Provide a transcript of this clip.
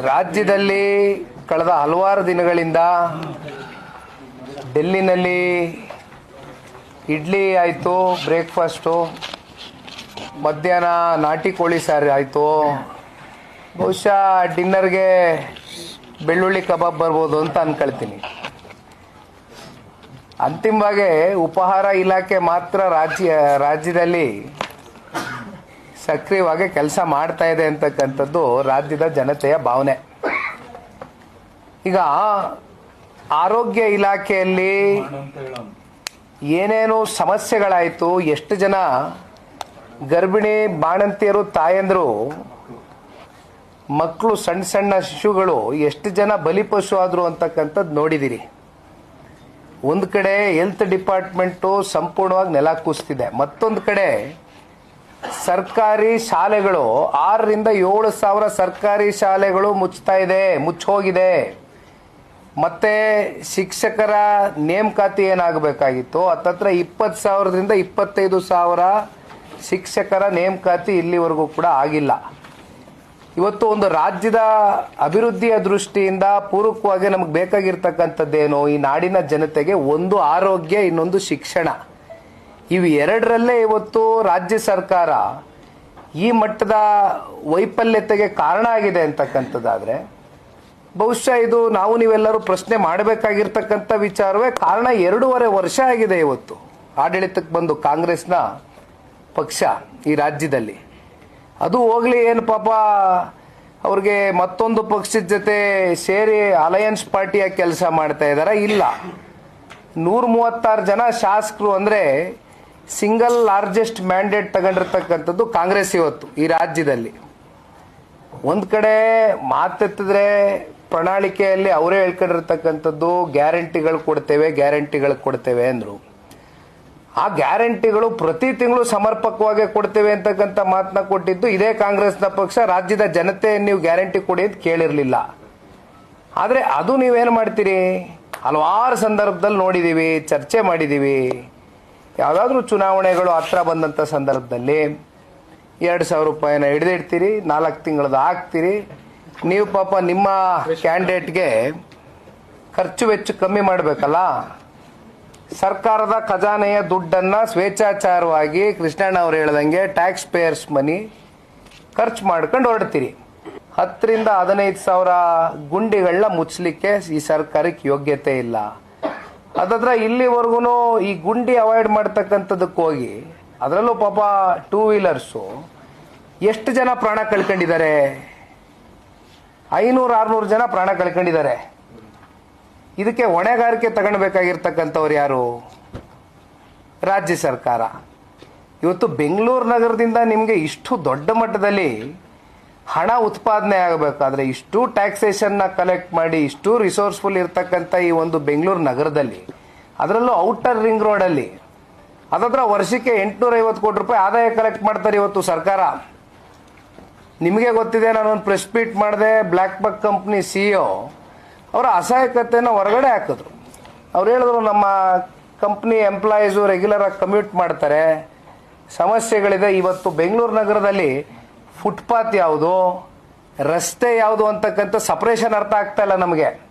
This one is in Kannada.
ರಾಜ್ಯದಲ್ಲಿ ಕಳೆದ ಹಲವಾರು ದಿನಗಳಿಂದ ಡೆಲ್ಲಿನಲ್ಲಿ ಇಡ್ಲಿ ಆಯಿತು, ಬ್ರೇಕ್ಫಾಸ್ಟು, ಮಧ್ಯಾಹ್ನ ನಾಟಿ ಕೋಳಿ ಸಾರು ಆಯಿತು. ಬಹುಶಃ ಡಿನ್ನರ್ಗೆ ಬೆಳ್ಳುಳ್ಳಿ ಕಬಾಬ್ ಬರ್ಬೋದು ಅಂತ ಅನ್ಕೊಳ್ತೀನಿ. ಅಂತಿಮವಾಗಿ ಉಪಹಾರ ಇಲಾಖೆ ಮಾತ್ರ ರಾಜ್ಯ, ರಾಜ್ಯದಲ್ಲಿ ಸಕ್ರಿಯವಾಗಿ ಕೆಲಸ ಮಾಡ್ತಾ ಇದೆ ಅಂತಕ್ಕಂಥದ್ದು ರಾಜ್ಯದ ಜನತೆಯ ಭಾವನೆ. ಈಗ ಆರೋಗ್ಯ ಇಲಾಖೆಯಲ್ಲಿ ಏನೇನು ಸಮಸ್ಯೆಗಳಾಯಿತು, ಎಷ್ಟು ಜನ ಗರ್ಭಿಣಿ ಬಾಣಂತಿಯರು, ತಾಯಂದರು, ಮಕ್ಕಳು, ಸಣ್ಣ ಸಣ್ಣ ಶಿಶುಗಳು, ಎಷ್ಟು ಜನ ಬಲಿಪಶು ಆದರು ಅಂತಕ್ಕಂಥದ್ದು ನೋಡಿದಿರಿ. ಒಂದು ಕಡೆ ಹೆಲ್ತ್ ಡಿಪಾರ್ಟ್ಮೆಂಟು ಸಂಪೂರ್ಣವಾಗಿ ನೆಲ ಕೂಸ್ತಿದೆ ಮತ್ತೊಂದು ಕಡೆ ಸರ್ಕಾರಿ ಶಾಲೆಗಳು ಆರರಿಂದ ಏಳು ಸಾವಿರ ಸರ್ಕಾರಿ ಶಾಲೆಗಳು ಮುಚ್ತಾ ಇದೆ, ಮುಚ್ಚೋಗಿದೆ. ಮತ್ತೆ ಶಿಕ್ಷಕರ ನೇಮಕಾತಿ ಏನಾಗಬೇಕಾಗಿತ್ತು? ಹತ್ತತ್ರ ಇಪ್ಪತ್ತು ಸಾವಿರದಿಂದ ಇಪ್ಪತ್ತೈದು ಸಾವಿರ ಶಿಕ್ಷಕರ ನೇಮಕಾತಿ ಇಲ್ಲಿವರೆಗೂ ಕೂಡ ಆಗಿಲ್ಲ. ಇವತ್ತು ಒಂದು ರಾಜ್ಯದ ಅಭಿವೃದ್ಧಿಯ ದೃಷ್ಟಿಯಿಂದ ಪೂರಕವಾಗಿ ನಮಗೆ ಬೇಕಾಗಿರ್ತಕ್ಕಂಥದ್ದೇನು? ಈ ನಾಡಿನ ಜನತೆಗೆ ಒಂದು ಆರೋಗ್ಯ, ಇನ್ನೊಂದು ಶಿಕ್ಷಣ. ಇವು ಎರಡರಲ್ಲೇ ಇವತ್ತು ರಾಜ್ಯ ಸರ್ಕಾರ ಈ ಮಟ್ಟದ ವೈಫಲ್ಯತೆಗೆ ಕಾರಣ ಆಗಿದೆ ಅಂತಕ್ಕಂಥದ್ದಾದರೆ, ಬಹುಶಃ ಇದು ನಾವು ನೀವೆಲ್ಲರೂ ಪ್ರಶ್ನೆ ಮಾಡಬೇಕಾಗಿರ್ತಕ್ಕಂಥ ವಿಚಾರವೇ. ಕಾರಣ ಎರಡೂವರೆ ವರ್ಷ ಆಗಿದೆ ಇವತ್ತು. ಆಡಳಿತಕ್ಕೆ ಬಂದು ಕಾಂಗ್ರೆಸ್ನ ಪಕ್ಷ ಈ ರಾಜ್ಯದಲ್ಲಿ. ಅದು ಹೋಗ್ಲಿ ಏನು ಪಾಪ, ಅವ್ರಿಗೆ ಮತ್ತೊಂದು ಪಕ್ಷದ ಜೊತೆ ಸೇರಿ ಅಲಯನ್ಸ್ ಪಾರ್ಟಿಯ ಕೆಲಸ ಮಾಡ್ತಾ ಇದ್ದಾರಾ ಇಲ್ಲ. ನೂರ ಮೂವತ್ತಾರು ಜನ ಶಾಸಕರು ಅಂದ್ರೆ ಸಿಂಗಲ್ ಲಾರ್ಜೆಸ್ಟ್ ಮ್ಯಾಂಡೇಟ್ ತಗೊಂಡಿರ್ತಕ್ಕಂಥದ್ದು ಕಾಂಗ್ರೆಸ್ ಇವತ್ತು, ಈ ರಾಜ್ಯದಲ್ಲಿ. ಒಂದ್ ಕಡೆ ಮಾತೆತ್ತಿದ್ರೆ ಪ್ರಣಾಳಿಕೆಯಲ್ಲಿ ಅವರೇ ಹೇಳ್ಕೊಂಡಿರ್ತಕ್ಕಂಥದ್ದು, ಗ್ಯಾರಂಟಿಗಳು ಕೊಡ್ತೇವೆ ಗ್ಯಾರಂಟಿಗಳು ಕೊಡ್ತೇವೆ ಅಂದ್ರು. ಆ ಗ್ಯಾರಂಟಿಗಳು ಪ್ರತಿ ತಿಂಗಳು ಸಮರ್ಪಕವಾಗಿ ಕೊಡ್ತೇವೆ ಅಂತಕ್ಕಂಥ ಮಾತನ್ನ ಕೊಟ್ಟಿದ್ದು ಇದೇ ಕಾಂಗ್ರೆಸ್ನ ಪಕ್ಷ, ರಾಜ್ಯದ ಜನತೆ ನೀವು ಗ್ಯಾರಂಟಿ ಕೊಡಿ ಅಂತ ಕೇಳಿರಲಿಲ್ಲ. ಆದರೆ ಅದು ನೀವೇನು ಮಾಡ್ತೀರಿ? ಹಲವಾರು ಸಂದರ್ಭದಲ್ಲಿ ನೋಡಿದೀವಿ, ಚರ್ಚೆ ಮಾಡಿದೀವಿ. ಯಾವುದಾದ್ರೂ ಚುನಾವಣೆಗಳು ಹತ್ರ ಬಂದಂಥ ಸಂದರ್ಭದಲ್ಲಿ ಎರಡು ಸಾವಿರ ರೂಪಾಯಿನ ಹಿಡಿದಿಡ್ತೀರಿ, ನಾಲ್ಕು ತಿಂಗಳದ ಹಾಕ್ತೀರಿ. ನೀವು ಪಾಪ ನಿಮ್ಮ ಕ್ಯಾಂಡಿಡೇಟ್ಗೆ ಖರ್ಚು ವೆಚ್ಚ ಕಮ್ಮಿ ಮಾಡಬೇಕಲ್ಲ? ಸರ್ಕಾರದ ಖಜಾನೆಯ ದುಡ್ಡನ್ನ ಸ್ವೇಚ್ಛಾಚಾರವಾಗಿ ಕೃಷ್ಣಣ್ಣ ಅವ್ರು ಹೇಳ್ದಂಗೆ ಟ್ಯಾಕ್ಸ್ ಪೇಯರ್ಸ್ ಮನಿ ಖರ್ಚು ಮಾಡ್ಕೊಂಡು ಹೊರಡ್ತೀರಿ. ಹತ್ತರಿಂದ ಹದಿನೈದು ಸಾವಿರ ಗುಂಡಿಗಳನ್ನ ಮುಚ್ಚಲಿಕ್ಕೆ ಈ ಸರ್ಕಾರಕ್ಕೆ ಯೋಗ್ಯತೆ ಇಲ್ಲ. ಅದಾದ್ರೆ ಇಲ್ಲಿವರೆಗೂ ಈ ಗುಂಡಿ ಅವಾಯ್ಡ್ ಮಾಡ್ತಕ್ಕಂಥದ್ದಕ್ಕೆ ಹೋಗಿ, ಅದರಲ್ಲೂ ಪಾಪ ಟೂ ವೀಲರ್ಸು ಎಷ್ಟು ಜನ ಪ್ರಾಣ ಕಳ್ಕೊಂಡಿದ್ದಾರೆ? ಐನೂರು, ಆರ್ನೂರು ಜನ ಪ್ರಾಣ ಕಳ್ಕೊಂಡಿದ್ದಾರೆ. ಇದಕ್ಕೆ ಹೊಣೆಗಾರಿಕೆ ತಗೊಳ್ಬೇಕಾಗಿರ್ತಕ್ಕಂಥವ್ರು ಯಾರು? ರಾಜ್ಯ ಸರ್ಕಾರ. ಇವತ್ತು ಬೆಂಗಳೂರು ನಗರದಿಂದ ನಿಮಗೆ ಇಷ್ಟು ದೊಡ್ಡ ಮಟ್ಟದಲ್ಲಿ ಹಣ ಉತ್ಪಾದನೆ ಆಗಬೇಕಾದ್ರೆ ಇಷ್ಟು ಟ್ಯಾಕ್ಸೇಷನ್ನ ಕಲೆಕ್ಟ್ ಮಾಡಿ, ಇಷ್ಟು ರಿಸೋರ್ಸ್ಫುಲ್ ಇರ್ತಕ್ಕಂಥ ಈ ಒಂದು ಬೆಂಗಳೂರು ನಗರದಲ್ಲಿ, ಅದರಲ್ಲೂ ಔಟರ್ ರಿಂಗ್ ರೋಡಲ್ಲಿ ಅದತ್ರ ವರ್ಷಕ್ಕೆ ಎಂಟುನೂರ ಐವತ್ತು ಕೋಟಿ ರೂಪಾಯಿ ಆದಾಯ ಕಲೆಕ್ಟ್ ಮಾಡ್ತಾರೆ ಇವತ್ತು ಸರ್ಕಾರ. ನಿಮಗೆ ಗೊತ್ತಿದೆ, ನಾನೊಂದು ಪ್ರೆಸ್ ಮೀಟ್ ಮಾಡಿದೆ ಬ್ಲ್ಯಾಕ್ ಬಕ್ ಕಂಪ್ನಿ ಸಿಇಒ ಅವರ ಅಸಹಾಯಕತೆಯನ್ನು ಹೊರಗಡೆ ಹಾಕಿದ್ರು. ಅವ್ರು ಹೇಳಿದ್ರು, ನಮ್ಮ ಕಂಪ್ನಿ ಎಂಪ್ಲಾಯೀಸು ರೆಗ್ಯುಲರ್ ಆಗಿ ಕಮ್ಯೂಟ್ ಮಾಡ್ತಾರೆ, ಸಮಸ್ಯೆಗಳಿದೆ. ಇವತ್ತು ಬೆಂಗಳೂರು ನಗರದಲ್ಲಿ ಫುಟ್ಪಾತ್ ಯಾವುದು? ರಸ್ತೆ ಯಾವುದು ಅಂತಕ್ಕಂಥ ಸಪ್ರೇಷನ್ ಅರ್ಥ ಆಗ್ತಾ ಇಲ್ಲ ನಮಗೆ.